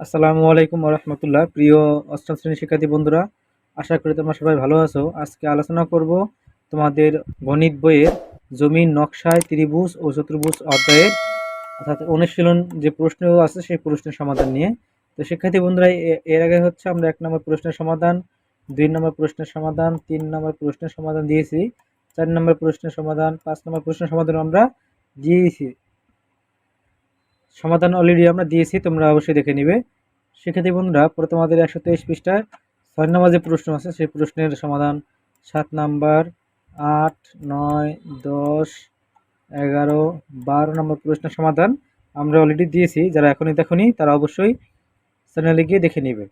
আসসালামু আলাইকুম রহমতুল্লাহ প্রিয় অষ্টম শ্রেণির শিক্ষার্থী বন্ধুরা, আশা করি তোমরা সবাই ভালো আছো। আজকে আলোচনা করব তোমাদের গণিত বইয়ের জমির নকশায় ত্রিভুজ ও চতুর্ভুজ অধ্যায়ের, অর্থাৎ অনুশীলন যে প্রশ্ন আছে সেই প্রশ্নের সমাধান নিয়ে। তো শিক্ষার্থী বন্ধুরা এর আগে হচ্ছে আমরা এক নম্বর প্রশ্নের সমাধান, দুই নম্বর প্রশ্নের সমাধান, তিন নম্বর প্রশ্নের সমাধান দিয়েছি, চার নম্বর প্রশ্নের সমাধান, পাঁচ নম্বর প্রশ্নের সমাধান আমরা দিয়েছি। সমাধান অলরেডি আমরা দিয়েছি, তোমরা অবশ্যই দেখে নিবে। শিক্ষার্থী বন্ধুরা পরে তোমাদের একশো তেইশ পৃষ্ঠায় ছয় নম্বর যে প্রশ্ন আছে, সেই প্রশ্নের সমাধান সাত নাম্বার, আট, নয়, দশ, এগারো, বারো নম্বর প্রশ্নের সমাধান আমরা অলরেডি দিয়েছি। যারা এখনই দেখনি, তারা অবশ্যই চ্যানেলে গিয়ে দেখে নেবে।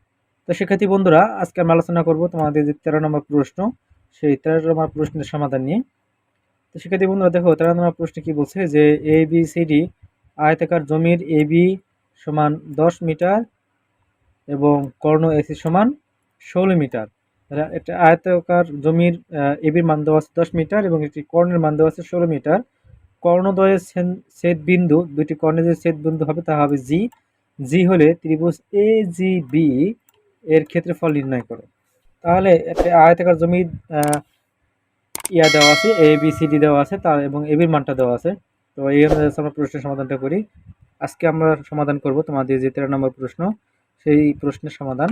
তো শিক্ষার্থী বন্ধুরা, আজকে আমরা আলোচনা করব তোমাদের যে তেরো নম্বর প্রশ্ন, সেই তেরো নম্বর প্রশ্নের সমাধান নিয়ে। তো শিক্ষার্থী বন্ধুরা, দেখো, তেরো নম্বর প্রশ্নে কি বলছে যে এ বি সি ডি আয়তাকার জমির এ বি সমান দশ মিটার এবং কর্ণ এসি সমান ষোলো মিটার। একটা আয়তাকার জমির এবির মান দেওয়া আছে দশ মিটার এবং একটি কর্ণের মান দেওয়া আছে ষোলো মিটার। কর্ণদ্বয়ের ছেদ বিন্দু দুটি কর্ণের যে ছেদ বিন্দু হবে তা হবে জি জি হলে ত্রিভুজ এ জি বি এর ক্ষেত্রফল নির্ণয় করো। তাহলে একটা আয়তাকার জমির ইয়া দেওয়া আছে এ বি সি ডি দেওয়া আছে, তার এবং এবির মানটা দেওয়া আছে। তো এই অনুযায়ী আমরা প্রশ্নের সমাধানটা করি। আজকে আমরা সমাধান করব তোমাদের যে তেরো নম্বর প্রশ্ন, সেই প্রশ্নের সমাধান।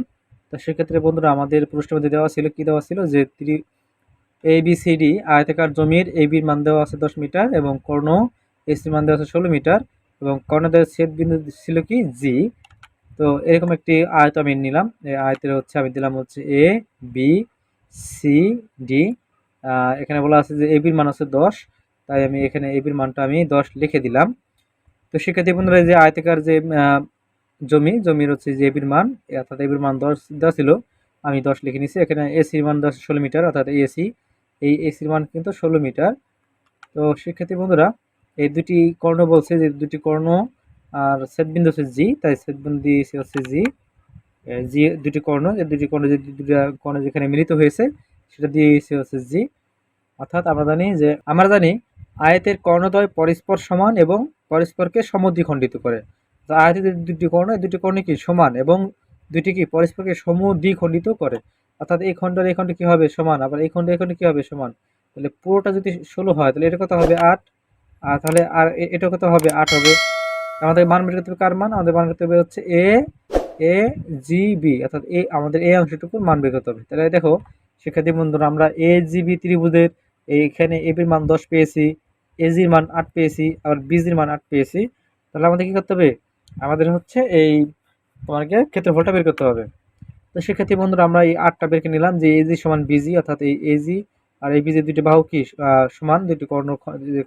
তো সেক্ষেত্রে বন্ধুরা, আমাদের প্রশ্নের মধ্যে দেওয়া ছিল, কি দেওয়া ছিল? যে ত্রি এ বি সি ডি আয়তাকার জমির এ বির মান দেওয়া আছে দশ মিটার এবং কর্ণ এসির মান দেওয়া আছে ষোলো মিটার এবং কর্ণদের ছেদ বিন্দু ছিল কি? জি তো এরকম একটি আয়ত আমি নিলাম। এই আয়তের হচ্ছে, আমি দিলাম হচ্ছে এ বি সি ডি এখানে বলা আছে যে এবির মান হচ্ছে দশ। তাই আমি এখানে এবির মানটা আমি দশ লিখে দিলাম। তো শিক্ষার্থী বন্ধুরা যে আয়তাকার যে জমি, জমির হচ্ছে যে এবির মান অর্থাৎ এবির মান দশ, দেওয়া ছিল, আমি দশ লিখে নিছি। এখানে এসির মান দশ, ষোলো মিটার, অর্থাৎ এসি এই এসির মান কিন্তু ষোলো মিটার। তো শিক্ষার্থী বন্ধুরা, এই দুটি কর্ণ বলছে যে, দুটি কর্ণ, আর ছেদবিন্দু হচ্ছে জি তাই ছেদবিন্দু দিয়েছে হচ্ছে জি জি দুটি কর্ণ, এই দুটি কর্ণ যে, দুটি কর্ণ যেখানে মিলিত হয়েছে, সেটা দিয়েছে হচ্ছে জি অর্থাৎ আমরা জানি যে, আমরা জানি আয়তের কর্ণদ্বয় পরস্পর সমান এবং পরস্পরকে সমদ্বিখণ্ডিত করে। আয়তের দুটি কর্ণ, এই দুটি কর্ণ কি সমান এবং দুটি কি পরস্পরকে সমদ্বিখণ্ডিত করে? অর্থাৎ এই খণ্ড এই খণ্ড কি হবে সমান? আবার এই খণ্ড এই খণ্ড কি হবে সমান? তাহলে পুরোটা যদি ষোলো হয়, তাহলে এটা কত হবে? আট। আর তাহলে আর এটা কত হবে? আট হবে। আমাদের মান বের করতে হবে কার মান? আমাদের মান করতে হবে হচ্ছে এ এ, জি, বি। অর্থাৎ এ আমাদের এই অংশটুকুর মান বের করতে হবে। তাহলে দেখো, শিক্ষার্থী বন্ধুরা, আমরা এ, জি, বি ত্রিভুজের এইখানে এবির মান দশ পেয়েছি এজির মান আট পেয়েছি, আবার বিজির মান আট পেয়েছি। তাহলে আমাদের কী করতে হবে? আমাদের হচ্ছে এই তোমাকে ক্ষেত্রফলটা বের করতে হবে। তো সেক্ষেত্রে বন্ধুরা আমরা এই আটটা বের করে নিলাম যে এজি সমান বিজি অর্থাৎ এই এজি আর এই বিজি দুটি বাহু কি সমান? দুটি কর্ণ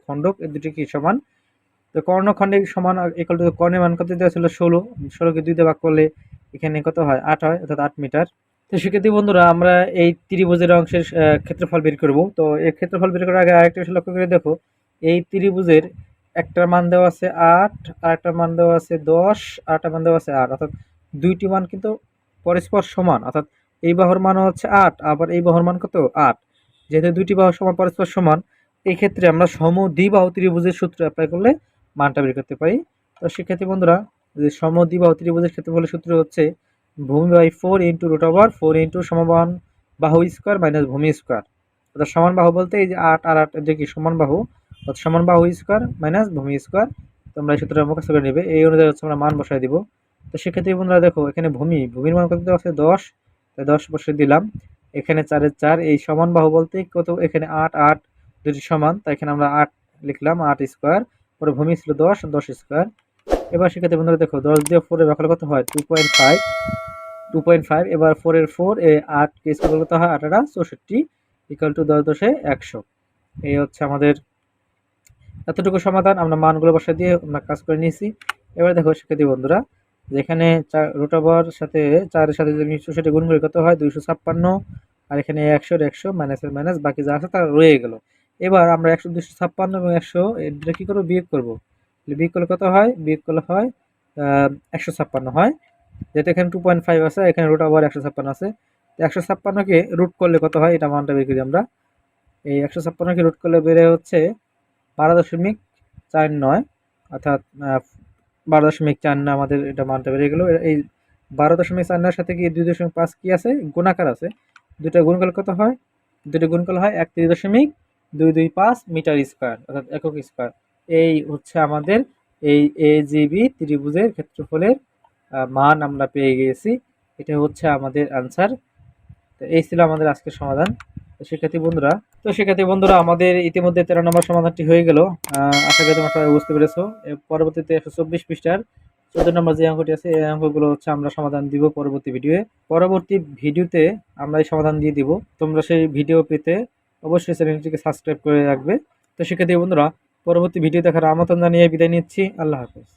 খণ্ডক এই দুটি কি সমান? তো কর্ণখণ্ডে সমান ইকুয়াল টু কর্ণের মান কত দেওয়া ছিল? ষোলো। ষোলোকে দুই ভাগ করলে এখানে কত হয়? আট হয়, অর্থাৎ আট মিটার। তো সেক্ষেত্রে বন্ধুরা, আমরা এই ত্রিভুজের অংশের ক্ষেত্রফল বের করব। তো এই ক্ষেত্রফল বের করার আগে আরেকটা বিষয় লক্ষ্য করে দেখো, এই ত্রিভুজের একটা মান দেওয়া আছে আট আর একটা মান দেওয়া আছে দশ আর একটা মান দেওয়া আছে আট। অর্থাৎ দুইটি মান কিন্তু পরস্পর সমান। অর্থাৎ এই বাহুর মান হচ্ছে আট, আবার এই বাহুর মান কত? আট। যেহেতু দুইটি বাহু সমান, পরস্পর সমান, এই ক্ষেত্রে আমরা সম দ্বিবাহু ত্রিভুজের সূত্র অ্যাপ্লাই করলে মানটা বের করতে পারি। তো সেক্ষেত্রে বন্ধুরা, যে সম দ্বিবাহু ত্রিভুজের ক্ষেত্রে বলে সূত্র হচ্ছে ভূমি by four into root over four into সমবান বাহু স্কোয়ার মাইনাস ভূমি স্কোয়ার। অর্থাৎ সমান বাহু বলতে এই যে আট আর আট যে কি সমান বাহু, অর্থাৎ সমান বাহু স্কোয়ার মাইনাস ভূমি স্কোয়ার তোমরা এই সূত্রটা মুখস্থ করে নেবে। এই অনুযায়ী হচ্ছে আমরা মান বসাই দিব। তো সেক্ষেত্রে বন্ধুরা দেখো, এখানে ভূমি, ভূমির মান কত আছে? দশ। তাই দশ বসে দিলাম। এখানে চারের চার, এই সমান বাহু বলতে কত? এখানে আট আট দুটি সমান, তাই এখানে আমরা আট লিখলাম, আট স্কোয়ার। পরে ভূমি ছিল দশ দশ স্কোয়ার। এবার সেক্ষেত্রে বন্ধুরা দেখো, দশ দিয়ে ফোরের ব্যাপারে কত হয়? Two point five two point five এবার ফোরের ফোর এ আট কে স্কোয়ার কত হয়? আঠারা চৌষট্টি ইকাল টু দশ দশে একশো। এই হচ্ছে আমাদের এতটুকু সমাধান, আমরা মানগুলো বসা দিয়ে আমরা কাজ করে নিয়েছি। এবার দেখো, শিক্ষার্থী বন্ধুরা, যেখানে রুট ওভার সাথে চারের সাথে যদি চৌষট্টি গুণ করে, কত হয়? দুইশো ছাপ্পান্ন। আর এখানে একশোর একশো মাইনাসের মাইনাস বাকি যা আছে তা রয়ে গেল। এবার আমরা একশো দুশো ছাপ্পান্ন এবং একশো এটা কী করব? বিয়োগ করব। বিয়োগ করলে কত হয়? বিয়োগ করলে হয় একশো ছাপ্পান্ন হয়। যেহেতু এখানে টু পয়েন্ট ফাইভ আছে, এখানে রুট ওভার একশো ছাপ্পান্ন আছে। একশো ছাপ্পান্নকে রুট করলে কত হয়? এটা মানটা বের করি আমরা। এই একশো ছাপ্পান্নকে রুট করলে বেড়ে হচ্ছে বারো দশমিক চার নয়, অর্থাৎ বারো দশমিক চার নয় আমাদের এটা মানটা বেড়ে গেলো। এই বারো দশমিক চার নয়ের সাথে কি দুই দশমিক পাঁচ কি আছে? গুণাকার আছে। দুটা গুণকাল কত হয়? দুটো গুণকাল হয় একত্রিশ দশমিক দুই দুই পাঁচ মিটার স্কোয়ার, অর্থাৎ একক স্কোয়ার। এই হচ্ছে আমাদের এই এ জিবি ত্রিভুজের ক্ষেত্রফলের মান আমরা পেয়ে গিয়েছি। এটা হচ্ছে আমাদের আনসার তো এই ছিল আমাদের আজকের সমাধান। তো শিক্ষার্থী বন্ধুরা, তো শিক্ষার্থী বন্ধুরা, আমাদের ইতিমধ্যে তেরো নম্বর সমাধানটি হয়ে গেল। আশা করি তোমরা সবাই বুঝতে পেরেছ। পরবর্তীতে একশো চব্বিশ পৃষ্ঠার চোদ্দ নম্বর যে অঙ্কটি আছে, এই অঙ্কগুলো হচ্ছে আমরা সমাধান দিব পরবর্তী ভিডিওয়ে। পরবর্তী ভিডিওতে আমরা এই সমাধান দিয়ে দিব। তোমরা সেই ভিডিও পেতে অবশ্যই চ্যানেলটিকে সাবস্ক্রাইব করে রাখবে। তো শিক্ষার্থী বন্ধুরা, পরবর্তী ভিডিও দেখার আমন্ত্রণ জানিয়ে বিদায় নিচ্ছি। আল্লাহ হাফেজ।